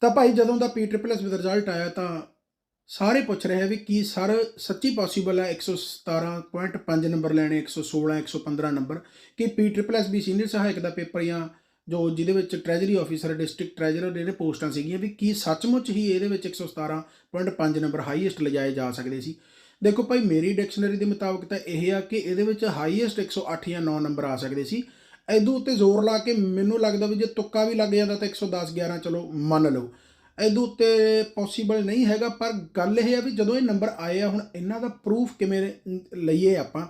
ਤਾਂ ਭਾਈ ਜਦੋਂ ਦਾ P triple S with result ਆਇਆ ਤਾਂ ਸਾਰੇ ਪੁੱਛ ਰਹੇ ਵੀ ਕੀ ਸਰ ਸੱਚੀ ਪੋਸੀਬਲ ਹੈ 117.5 ਨੰਬਰ ਲੈਣੇ 116 115 ਨੰਬਰ ਕਿ ਪੀ ਟ੍ਰਿਪਲ ਐਸ ਵੀ ਸੀਨੀਅਰ ਸਹਾਇਕ ਦਾ ਪੇਪਰ ਜਾਂ ਜੋ ਜਿਹਦੇ ਵਿੱਚ ਟ੍ਰੈਜਰੀ ਆਫੀਸਰ ਡਿਸਟ੍ਰਿਕਟ ਟ੍ਰੈਜਰਰ ਇਹਨੇ ਪੋਸਟਾਂ ਸੀਗੀਆਂ ਵੀ ਕੀ ਸੱਚਮੁੱਚ ਹੀ ਇਹਦੇ ਵਿੱਚ 117.5 ਨੰਬਰ ਹਾਈਐਸਟ ਲਿਜਾਏ ਜਾ ਸਕਦੇ ਸੀ? ਦੇਖੋ ਭਾਈ ਮੇਰੀ ਡਿਕਸ਼ਨਰੀ ਦੇ ਮੁਤਾਬਕ ਤਾਂ ਇਹ ਆ ਕਿ ਇਹਦੇ ਵਿੱਚ ਹਾਈਐਸਟ 108 ਜਾਂ 9 ਨੰਬਰ ਆ ਸਕਦੇ ਸੀ। ਐਦੂ ਉੱਤੇ ਜ਼ੋਰ ਲਾ ਕੇ ਮੈਨੂੰ ਲੱਗਦਾ ਵੀ ਜੇ ਤੁੱਕਾ ਵੀ ਲੱਗ ਜਾਂਦਾ ਤਾਂ 110 11 ਚਲੋ ਮੰਨ ਲਓ। ਐਦੂ ਉੱਤੇ ਪੋਸੀਬਲ ਨਹੀਂ ਹੈਗਾ, ਪਰ ਗੱਲ ਇਹ ਹੈ ਵੀ ਜਦੋਂ ਇਹ ਨੰਬਰ ਆਏ ਆ, ਹੁਣ ਇਹਨਾਂ ਦਾ ਪ੍ਰੂਫ ਕਿਵੇਂ ਲਈਏ ਆਪਾਂ,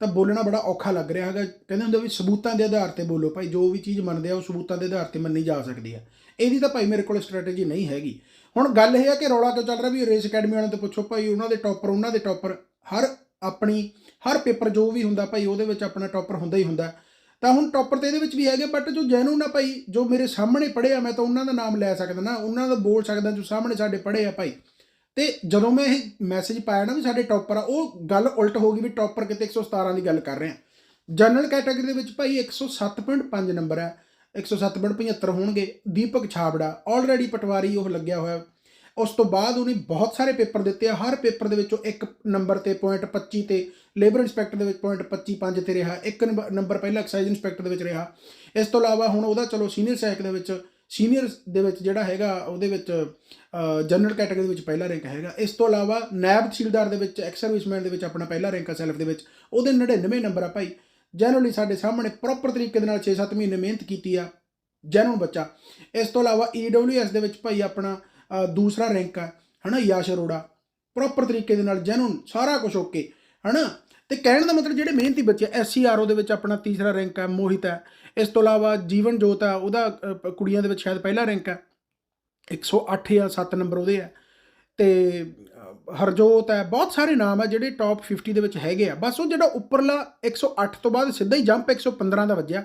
ਤਾਂ ਬੋਲਣਾ ਬੜਾ ਔਖਾ ਲੱਗ ਰਿਹਾ ਹੈਗਾ। ਕਹਿੰਦੇ ਹੁੰਦੇ ਵੀ ਸਬੂਤਾਂ ਦੇ ਆਧਾਰ ਤੇ ਬੋਲੋ, ਭਾਈ ਜੋ ਵੀ ਚੀਜ਼ ਮੰਨਦੇ ਆ ਉਹ ਸਬੂਤਾਂ ਦੇ ਆਧਾਰ ਤੇ ਮੰਨੀ ਜਾ ਸਕਦੀ ਹੈ ਇਹਦੀ ਤਾਂ ਭਾਈ ਮੇਰੇ ਕੋਲ ਸਟ੍ਰੈਟਜੀ ਨਹੀਂ ਹੈਗੀ। ਹੁਣ ਗੱਲ ਇਹ ਹੈ ਕਿ ਰੌਲਾ ਕਿਉਂ ਚੱਲ ਰਿਹਾ ਵੀ ਰੇਸ ਅਕੈਡਮੀ ਵਾਲਿਆਂ ਤੋਂ ਪੁੱਛੋ, ਭਾਈ ਉਹਨਾਂ ਦੇ ਟੌਪਰ ਉਹਨਾਂ ਦੇ ਟੌਪਰ ਹਰ ਆਪਣੀ, ਹਰ ਪੇਪਰ ਜੋ ਵੀ ਹੁੰਦਾ ਭਾਈ ਉਹਦੇ ਵਿੱਚ ਆਪਣਾ ਟੌਪਰ ਹੁੰਦਾ ਹੀ ਹੁੰਦਾ। ਤਾਂ ਹੁਣ ਟੌਪਰ ਤੇ ਇਹਦੇ ਵਿੱਚ ਵੀ ਹੈਗੇ ਬਟ ਜੋ ਜੈਨੂਨ ਆ ਭਾਈ, ਜੋ ਮੇਰੇ ਸਾਹਮਣੇ ਪੜ੍ਹੇ ਆ, ਮੈਂ ਤਾਂ ਉਹਨਾਂ ਦਾ ਨਾਮ ਲੈ ਸਕਦਾ ਨਾ, ਉਹਨਾਂ ਦਾ ਬੋਲ ਸਕਦਾ, ਜੋ ਸਾਹਮਣੇ ਸਾਡੇ ਪੜ੍ਹੇ ਆ ਭਾਈ। ਤੇ ਜਦੋਂ ਮੈਂ ਇਹ ਮੈਸੇਜ ਪਾਇਆ ਨਾ ਵੀ ਸਾਡੇ ਟੌਪਰ ਆ, ਉਹ ਗੱਲ ਉਲਟ ਹੋ ਗਈ ਵੀ ਟੌਪਰ ਕਿਤੇ 117 ਦੀ ਗੱਲ ਕਰ ਰਹੇ ਆ। ਜਨਰਲ ਕੈਟਾਗਰੀ ਦੇ ਵਿੱਚ ਭਾਈ 107.5 ਨੰਬਰ ਹੈ 107.75 ਹੋਣਗੇ, ਦੀਪਕ ਛਾਬੜਾ ਆਲਰੇਡੀ ਪਟਵਾਰੀ ਉਹ ਲੱਗਿਆ ਹੋਇਆ। ਉਸ ਤੋਂ ਬਾਅਦ ਉਹਨੇ ਬਹੁਤ ਸਾਰੇ ਪੇਪਰ ਦਿੱਤੇ ਆ। ਹਰ ਪੇਪਰ ਦੇ ਵਿੱਚੋਂ ਇੱਕ ਨੰਬਰ ਤੇ ਪੁਆਇੰਟ 25 ਤੇ ਲੇਬਰ ਇੰਸਪੈਕਟਰ ਦੇ ਵਿੱਚ ਪੁਆਇੰਟ 25 5 ਤੇ ਰਿਹਾ। ਇੱਕ ਨੰਬਰ- ਨੰਬਰ ਪਹਿਲਾਂ ਐਕਸਾਈਜ਼ ਇੰਸਪੈਕਟਰ ਦੇ ਵਿੱਚ ਰਿਹਾ। ਇਸ ਤੋਂ ਇਲਾਵਾ ਹੁਣ ਉਹਦਾ ਚਲੋ ਸੀਨੀਅਰ ਸਹਾਇਕ ਦੇ ਵਿੱਚ ਸੀਨੀਅਰ ਦੇ ਵਿੱਚ ਜਿਹੜਾ ਹੈਗਾ, ਉਹਦੇ ਵਿੱਚ ਜਨਰਲ ਕੈਟਾਗਰੀ ਦੇ ਵਿੱਚ ਪਹਿਲਾ ਰੈਂਕ ਹੈਗਾ। ਇਸ ਤੋਂ ਇਲਾਵਾ ਨਾਇਬ ਤਹਿਸੀਲਦਾਰ ਦੇ ਵਿੱਚ ਐਕਸ ਸਰਵਿਸਮੈਨ ਦੇ ਵਿੱਚ ਆਪਣਾ ਪਹਿਲਾ ਰੈਂਕ ਆ ਸੈਲਫ ਦੇ ਵਿੱਚ। ਉਹਦੇ 99 ਨੰਬਰ ਆ ਭਾਈ। ਜਨਰਲੀ ਸਾਡੇ ਸਾਹਮਣੇ ਪ੍ਰੋਪਰ ਤਰੀਕੇ ਦੇ ਨਾਲ 6-7 ਮਹੀਨੇ ਮਿਹਨਤ ਕੀਤੀ ਆ। ਜੈਨੂਨ ਬੱਚਾ। ਇਸ ਤੋਂ ਇਲਾਵਾ ਈਡਬਲਯੂਐਸ ਦੇ ਵਿੱਚ ਭਾਈ ਆਪਣਾ ਦੂਸਰਾ ਰੈਂਕ ਆ, ਹਨਾ, ਯਾਸ਼ ਅਰੋੜਾ। ਪ੍ਰੋਪਰ ਤਰੀਕੇ ਦੇ ਨਾਲ ਜੈਨੂਨ ਸਾਰਾ ਕੁਝ ਓਕੇ ਹਨਾ? ਤੇ ਕਹਿਣ ਦਾ ਮਤਲਬ ਜਿਹੜੇ ਮਿਹਨਤੀ ਬੱਚੇ ਐਸਸੀਆਰਓ ਦੇ ਵਿੱਚ ਆਪਣਾ ਤੀਸਰਾ ਰੈਂਕ ਹੈ ਮੋਹਿਤ ਹੈ ਇਸ ਤੋਂ ਇਲਾਵਾ ਜੀਵਨ ਜੋਤ ਹੈ ਉਹਦਾ ਕੁੜੀਆਂ ਦੇ ਵਿੱਚ ਸ਼ਾਇਦ ਪਹਿਲਾ ਰੈਂਕ ਹੈ 108 ਜਾਂ 7 ਨੰਬਰ ਉਹਦੇ ਹੈ ਤੇ ਹਰਜੋਤ ਹੈ ਬਹੁਤ ਸਾਰੇ ਨਾਮ ਹੈ ਜਿਹੜੇ ਟੌਪ 50 ਦੇ ਵਿੱਚ ਹੈਗੇ ਆ। ਬਸ ਉਹ ਜਿਹੜਾ ਉੱਪਰਲਾ 108 ਤੋਂ ਬਾਅਦ ਸਿੱਧਾ ਹੀ ਜੰਪ 115 ਦਾ ਵੱਜਿਆ।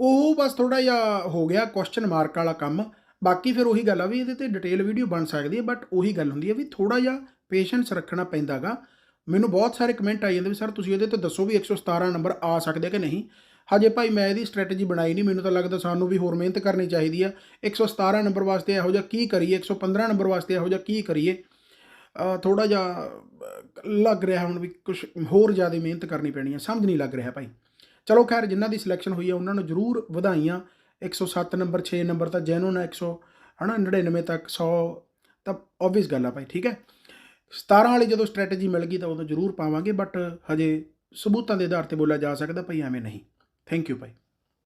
ਉਹ ਬਸ ਥੋੜਾ ਜਿਹਾ ਹੋ ਗਿਆ ਕੁਐਸਚਨ ਮਾਰਕ ਵਾਲਾ ਕੰਮ। ਬਾਕੀ ਫਿਰ ਉਹੀ ਗੱਲ ਆ ਵੀ ਇਹਦੇ ਤੇ ਡਿਟੇਲ ਵੀਡੀਓ ਬਣ ਸਕਦੀ ਹੈ ਬਟ ਉਹੀ ਗੱਲ ਹੁੰਦੀ ਹੈ ਵੀ ਥੋੜਾ ਜਿਹਾ ਪੇਸ਼ੈਂਸ ਰੱਖਣਾ ਪੈਂਦਾਗਾ। ਮੈਨੂੰ ਬਹੁਤ ਸਾਰੇ ਕਮੈਂਟ ਆਈ ਜਾਂਦੇ ਵੀ ਸਰ ਤੁਸੀਂ ਇਹਦੇ ਤੇ ਦੱਸੋ ਵੀ 117 ਨੰਬਰ ਆ ਸਕਦੇ ਕਿ ਨਹੀਂ? ਹਜੇ ਭਾਈ ਮੈਂ ਇਹਦੀ ਸਟ੍ਰੈਟਜੀ ਬਣਾਈ ਨਹੀਂ, ਮੈਨੂੰ ਤਾਂ ਲੱਗਦਾ ਸਾਨੂੰ ਵੀ ਹੋਰ ਮਿਹਨਤ ਕਰਨੀ ਚਾਹੀਦੀ ਆ। 117 ਨੰਬਰ ਵਾਸਤੇ ਇਹੋ ਜਿਹਾ ਕੀ ਕਰੀਏ? 115 ਨੰਬਰ ਵਾਸਤੇ ਇਹੋ ਜਿਹਾ ਕੀ ਕਰੀਏ? ਥੋੜਾ ਜਿਹਾ ਲੱਗ ਰਿਹਾ ਹੁਣ ਵੀ ਕੁਝ ਹੋਰ ਜ਼ਿਆਦਾ ਮਿਹਨਤ ਕਰਨੀ ਪੈਣੀ ਆ। ਸਮਝ ਨਹੀਂ ਲੱਗ ਰਿਹਾ ਭਾਈ। ਚਲੋ ਖੈਰ, ਜਿਨ੍ਹਾਂ ਦੀ ਸਿਲੈਕਸ਼ਨ ਹੋਈ ਆ, ਉਹਨਾਂ ਨੂੰ ਜ਼ਰੂਰ ਵਧਾਈਆਂ। 107 ਨੰਬਰ 6 ਨੰਬਰ ਤਾਂ ਜੈਨੂਨ ਹੈ 100 ਹਨਾ 99 ਤੱਕ 100 ਤਾਂ ਆਬਵੀਅਸ ਗੱਲ ਆ ਭਾਈ ਠੀਕ ਹੈ 17 ਵਾਲੀ ਜਦੋਂ ਸਟ੍ਰੈਟਜੀ ਮਿਲ ਗਈ ਤਾਂ ਉਦੋਂ ਜ਼ਰੂਰ ਪਾਵਾਂਗੇ ਬਟ ਹਜੇ ਸਬੂਤਾਂ ਦੇ ਆਧਾਰ ਤੇ ਬੋਲਿਆ ਜਾ ਸਕਦਾ ਭਾਈ ਐਵੇਂ ਨਹੀਂ ਥੈਂਕ ਯੂ ਭਾਈ